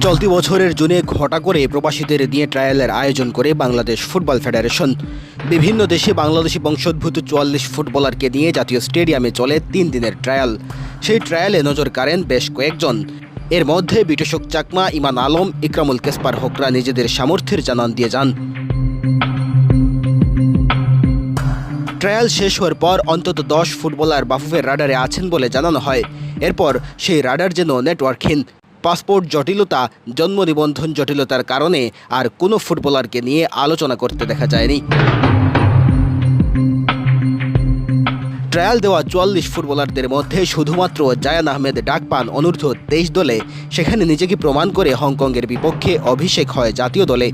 চলতি বছরের জুনে ঘটা করে প্রবাসীদের নিয়ে ট্রায়ালের আয়োজন করে বাংলাদেশ ফুটবল ফেডারেশন। বিভিন্ন দেশে বাংলাদেশি বংশোদ্ভূত চুয়াল্লিশ ফুটবলারকে নিয়ে জাতীয় স্টেডিয়ামে চলে তিন দিনের ট্রায়াল। সেই ট্রায়ালে নজর কাড়েন বেশ কয়েকজন। এর মধ্যে বিটশক চাকমা, ইমান আলম, ইকরামুল কেসপার হোকরা নিজেদের সামর্থ্যের জানান দিয়ে যান। ট্রায়াল শেষ হওয়ার পর অন্তত দশ ফুটবলার বাফুফের রাডারে আছেন বলে জানানো হয়। এরপর সেই রাডার যেন নেটওয়ার্কহীন। পাসপোর্ট জটিলতা, জন্ম নিবন্ধন জটিলতার কারণে আর কোনো ফুটবলারকে নিয়ে আলোচনা করতে দেখা যায়নি। ট্রায়াল দেওয়া চুয়াল্লিশ ফুটবলারদের মধ্যে শুধুমাত্র জায়ান আহমেদ ডাক পান অনূর্ধ্ব তেইশ দলে। সেখানে নিজেকে প্রমাণ করে হংকংয়ের বিপক্ষে অভিষেক হয় জাতীয় দলে।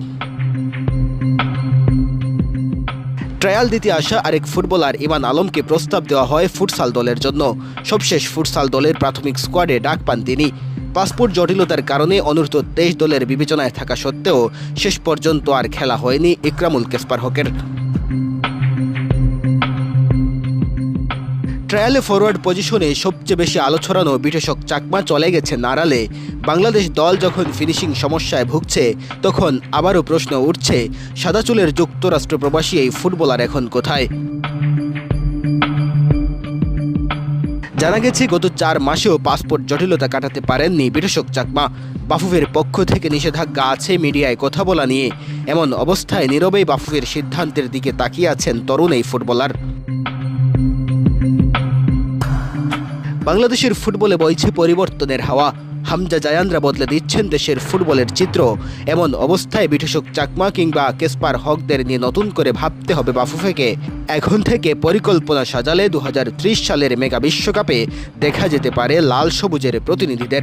ট্রায়াল দিতে আসা আরেক ফুটবলার ইমান আলমকে প্রস্তাব দেওয়া হয় ফুটসাল দলের জন্য। সবশেষ ফুটসাল দলের প্রাথমিক স্কোয়াডে ডাক পান তিনি। পাসপোর্ট জটিলতার কারণে অনূর্ধ্ব তেইশ দলের বিবেচনায় থাকা সত্ত্বেও শেষ পর্যন্ত আর খেলা হয়নি ইকরামুল কেসপার হকের ট্রায়ালে ফরওয়ার্ড পজিশনে সবচেয়ে বেশি আলো ছড়ানো বিটেশক চাকমা চলে গেছে নাড়ালে বাংলাদেশ দল যখন ফিনিশিং সমস্যায় ভুগছে, তখন আবারও প্রশ্ন উঠছে, সাদা চুলের যুক্তরাষ্ট্র প্রবাসী এই ফুটবলার এখন কোথায়? জানা গেছে, গত চার মাসেও পাসপোর্ট জটিলতা কাটাতে পারেননি বিটেশক চাকমা। বাফুফের পক্ষ থেকে নিষেধাজ্ঞা আছে মিডিয়ায় কথা বলা নিয়ে। এমন অবস্থায় নীরবেই বাফুফের সিদ্ধান্তের দিকে তাকিয়ে আছেন তরুণ এই ফুটবলার। বাংলাদেশের ফুটবলে বইছে পরিবর্তনের হাওয়া। হামজা জায়ানরা বদলে দিচ্ছেন দেশের ফুটবলের চিত্র। এমন অবস্থায় বিঠেষক চাকমা কিংবা কেসপার হকদের নিয়ে নতুন করে ভাবতে হবে বাফুফেকে। এখন থেকে পরিকল্পনা সাজালে দু হাজার ত্রিশ সালের মেগা বিশ্বকাপে দেখা যেতে পারে লাল সবুজের প্রতিনিধিদের।